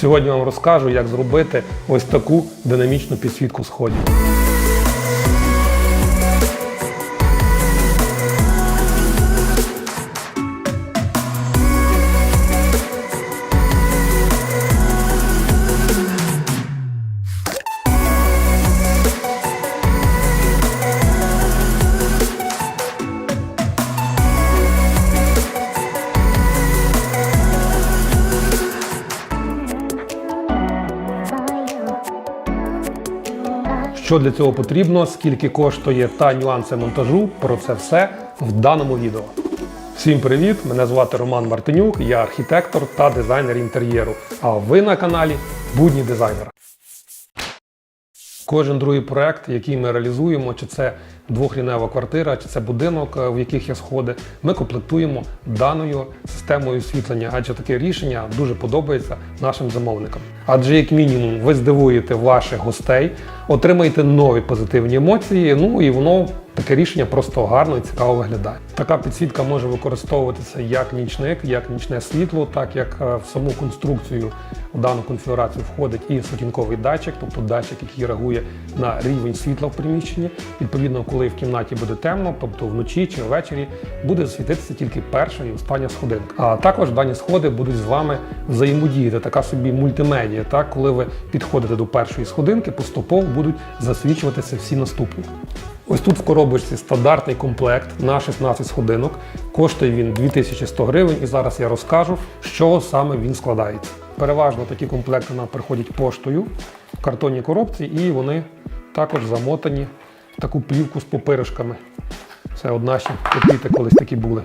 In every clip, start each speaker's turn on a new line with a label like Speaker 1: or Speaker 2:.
Speaker 1: Сьогодні вам розкажу, як зробити ось таку динамічну підсвітку сходів. Що для цього потрібно, скільки коштує та нюанси монтажу, про це все в даному відео. Всім привіт! Мене звати Роман Мартинюк, я архітектор та дизайнер інтер'єру. А ви на каналі Будні дизайнера. Кожен другий проект, який ми реалізуємо, чи це двохрінева квартира, чи це будинок, е, в яких є сходи, ми комплектуємо даною системою освітлення, адже таке рішення дуже подобається нашим замовникам. Адже, як мінімум, ви здивуєте ваших гостей, отримаєте нові позитивні емоції. Ну і воно таке рішення просто гарно і цікаво виглядає. Така підсвітка може використовуватися як нічник, як нічне світло, так як е, в саму конструкцію в дану конфігурацію входить і сутінковий датчик, тобто датчик, який реагує на рівень світла в приміщенні. Відповідно, коли в кімнаті буде темно, тобто вночі чи ввечері, буде світитися тільки перша і остання сходинка. А також дані сходи будуть з вами взаємодіяти, така собі мультимедія. Так, коли ви підходите до першої сходинки, поступово будуть засвічуватися всі наступні. Ось тут в коробочці стандартний комплект на 16 сходинок. Коштує він 2100 гривень, і зараз я розкажу, з чого саме він складається. Переважно такі комплекти нам приходять поштою в картонній коробці, і вони також замотані в таку плівку з попиришками. Це от наші копійки колись такі були.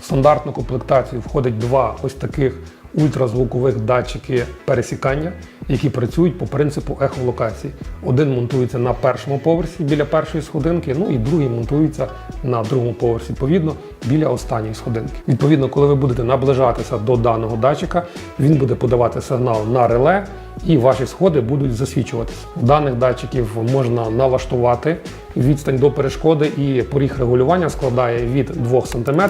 Speaker 1: В стандартну комплектацію входить два ось таких ультразвукових датчики пересікання, які працюють по принципу ехолокації. Один монтується на першому поверсі біля першої сходинки, ну і другий монтується на другому поверсі, відповідно, біля останньої сходинки. Відповідно, коли ви будете наближатися до даного датчика, він буде подавати сигнал на реле, і ваші сходи будуть засвічуватися. Даних датчиків можна налаштувати відстань до перешкоди, і поріг регулювання складає від 2 см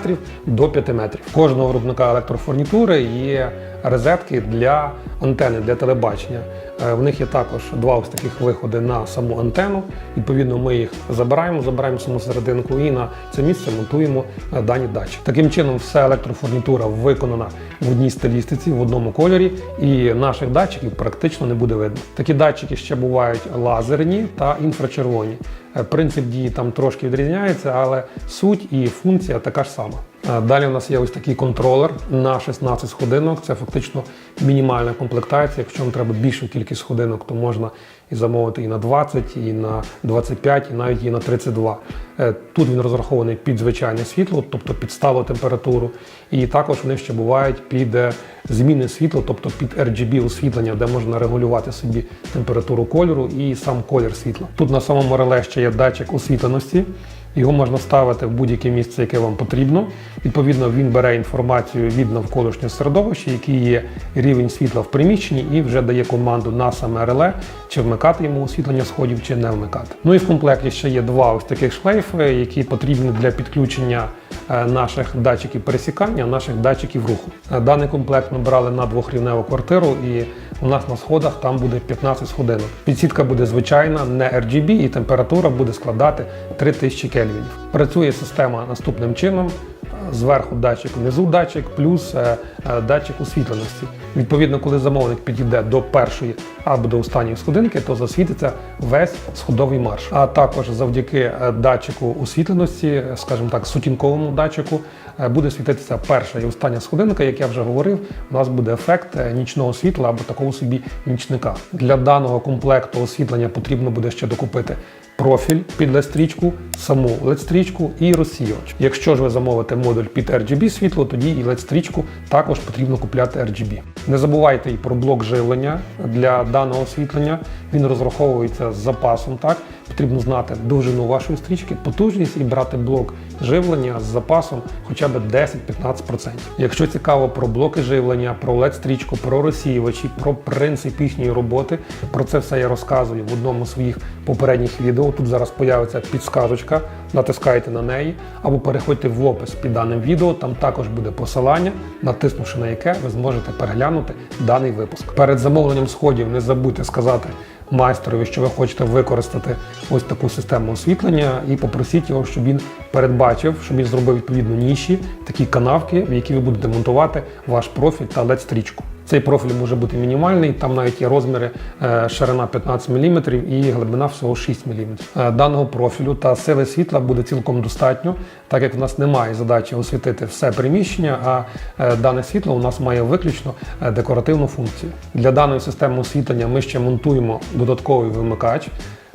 Speaker 1: до 5 метрів. У Кожного виробника електрофурнітури є розетки для антени для телебачення. Е, В них є також два ось таких виходи на саму антенну. Відповідно, ми їх забираємо, забираємо саму серединку і на це місце монтуємо е, дані датчики. Таким чином, вся електрофурнітура виконана в одній стилістиці, в одному кольорі, і наших датчиків практично не буде видно. Такі датчики ще бувають лазерні та інфрачервоні. Е, Принцип дії там трошки відрізняється, але суть і функція така ж сама. Е, Далі у нас є ось такий контролер на 16 сходинок. Це фактично мінімальна комплектація. Якщо вам треба більшу кількість сходинок, то можна і замовити і на 20, і на 25, і навіть і на 32. Е, Тут він розрахований під звичайне світло, тобто під сталу температуру. І також вони ще бувають під е, змінне світло, тобто під RGB освітлення, де можна регулювати собі температуру кольору і сам колір світла. Тут на самому реле ще є датчик освітленості. Його можна ставити в будь-яке місце, яке вам потрібно. Відповідно, він бере інформацію від навколишнього середовища, який є рівень світла в приміщенні, і вже дає команду на саме реле, чи вмикати йому освітлення сходів, чи не вмикати. Ну і в комплекті ще є два ось таких шлейфи, які потрібні для підключення е, наших датчиків пересікання, наших датчиків руху. Е, Даний комплект ми брали на двохрівневу квартиру, і у нас на сходах там буде 15 сходинок. Підсітка буде звичайна, не RGB, і температура буде складати 3000 кельвінів. Працює система наступним чином. Зверху датчик, внизу датчик, плюс е, е, датчик освітленості. Відповідно, коли замовник підійде до першої або до останньої сходинки, то засвітиться весь сходовий марш. А також завдяки е, датчику освітленості, скажімо так, сутінковому датчику, буде світитися перша і остання сходинка. Як я вже говорив, у нас буде ефект нічного світла або такого собі нічника. Для даного комплекту освітлення потрібно буде ще докупити профіль під LED-стрічку, саму LED-стрічку і розсіювач. Якщо ж ви замовите модуль під RGB світло, тоді і LED-стрічку також потрібно купляти RGB. Не забувайте і про блок живлення для даного освітлення. Він розраховується з запасом. Так потрібно знати довжину вашої стрічки, потужність і брати блок живлення з запасом хоча б 10-15%. Якщо цікаво про блоки живлення, про LED-стрічку, про розсіювачі, про принцип їхньої роботи, про це все я розказую в одному з своїх попередніх відео. Відео. Тут зараз появиться підсказочка, натискайте на неї, або переходьте в опис під даним відео. Там також буде посилання, натиснувши на яке ви зможете переглянути даний випуск. Перед замовленням сходів не забудьте сказати майстрові, що ви хочете використати ось таку систему освітлення, і попросіть його, щоб він передбачив, щоб він зробив відповідно ніші, такі канавки, в які ви будете монтувати ваш профіль та led стрічку цей профіль може бути мінімальний, там навіть є розміри е, ширина 15 мм і глибина всього 6 мм. Е, Даного профілю та сили світла буде цілком достатньо, так як в нас немає задачі освітити все приміщення, а е, дане світло у нас має виключно декоративну функцію. Для даної системи освітлення ми ще монтуємо додатковий вимикач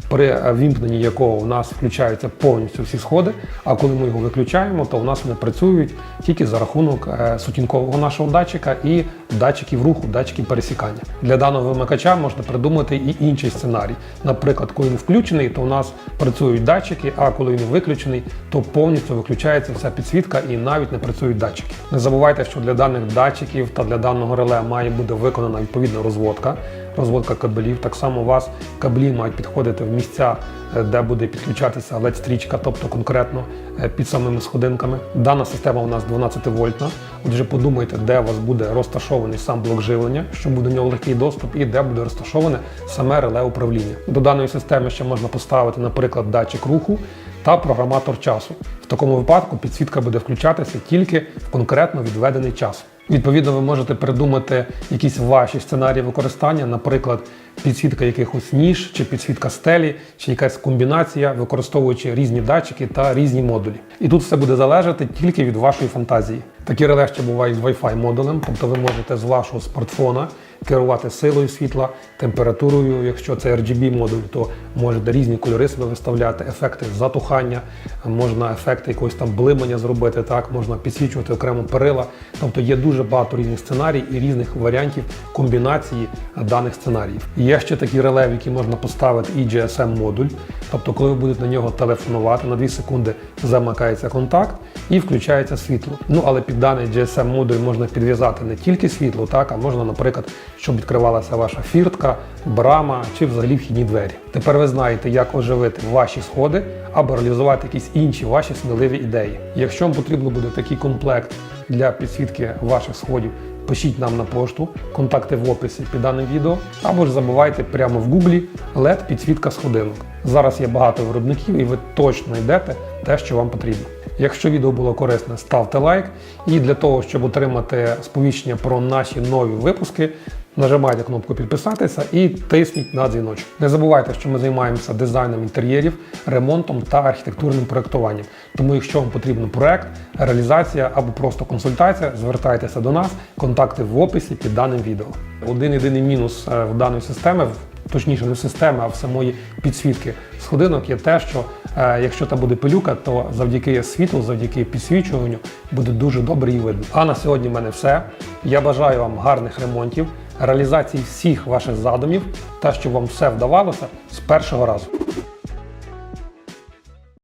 Speaker 1: при вімкненні якого у нас включаються повністю всі сходи. А коли ми його виключаємо, то у нас вони працюють тільки за рахунок е, сутінкового нашого датчика і датчиків руху, датчиків пересікання. Для даного вимикача можна придумати і інший сценарій. Наприклад, коли він включений, то у нас працюють датчики, а коли він виключений, то повністю виключається вся підсвітка і навіть не працюють датчики. Не забувайте, що для даних датчиків та для даного реле має бути виконана відповідна розводка розводка кабелів. Так само у вас кабелі мають підходити в місця, е, де буде підключатися led стрічка тобто конкретно е, під самими сходинками. Дана система у нас 12 вольтна. Отже, подумайте, де у вас буде розташований сам блок живлення, щоб буде до нього легкий доступ, і де буде розташоване саме реле управління. До даної системи ще можна поставити, наприклад, датчик руху та програматор часу. В такому випадку підсвітка буде включатися тільки в конкретно відведений час. Відповідно, ви можете придумати якісь ваші сценарії використання, наприклад, підсвітка якихось ніж, чи підсвітка стелі, чи якась комбінація, використовуючи різні датчики та різні модулі. І тут все буде залежати тільки від вашої фантазії. Такі реле ще бувають з Wi-Fi модулем, тобто ви можете з вашого смартфона керувати силою світла, температурою. Якщо це RGB модуль, то можете різні кольори себе виставляти, ефекти затухання, можна ефекти якогось там блимання зробити, так можна підсвічувати окремо перила. Тобто є дуже багато різних сценарій і різних варіантів комбінації даних сценаріїв. Є ще такі реле, в які можна поставити і GSM модуль. Тобто, коли ви будете на нього телефонувати, на 2 секунди замикається контакт і включається світло. Ну але під даний GSM модуль можна підв'язати не тільки світло, так а можна, наприклад, щоб відкривалася ваша фіртка, брама чи взагалі вхідні двері. Тепер ви знаєте, як оживити ваші сходи або реалізувати якісь інші ваші сміливі ідеї. Якщо вам потрібно буде такий комплект для підсвітки ваших сходів, пишіть нам на пошту, контакти в описі під даним відео, або ж забувайте прямо в гуглі LED підсвітка сходинок. Зараз є багато виробників і ви точно знайдете те, що вам потрібно. Якщо відео було корисне, ставте лайк. І для того, щоб отримати сповіщення про наші нові випуски, нажимайте кнопку підписатися і тисніть на дзвіночок. Не забувайте, що ми займаємося дизайном інтер'єрів, ремонтом та архітектурним проєктуванням. Тому, якщо вам потрібен проект, реалізація або просто консультація, звертайтеся до нас, контакти в описі під даним відео. Один єдиний мінус е, в даної системи. Точніше, не в системи, а в самої підсвітки сходинок є те, що е, якщо там буде пилюка, то завдяки світлу, завдяки підсвічуванню буде дуже добре її видно. А на сьогодні в мене все. Я бажаю вам гарних ремонтів, реалізації всіх ваших задумів та щоб вам все вдавалося з першого разу.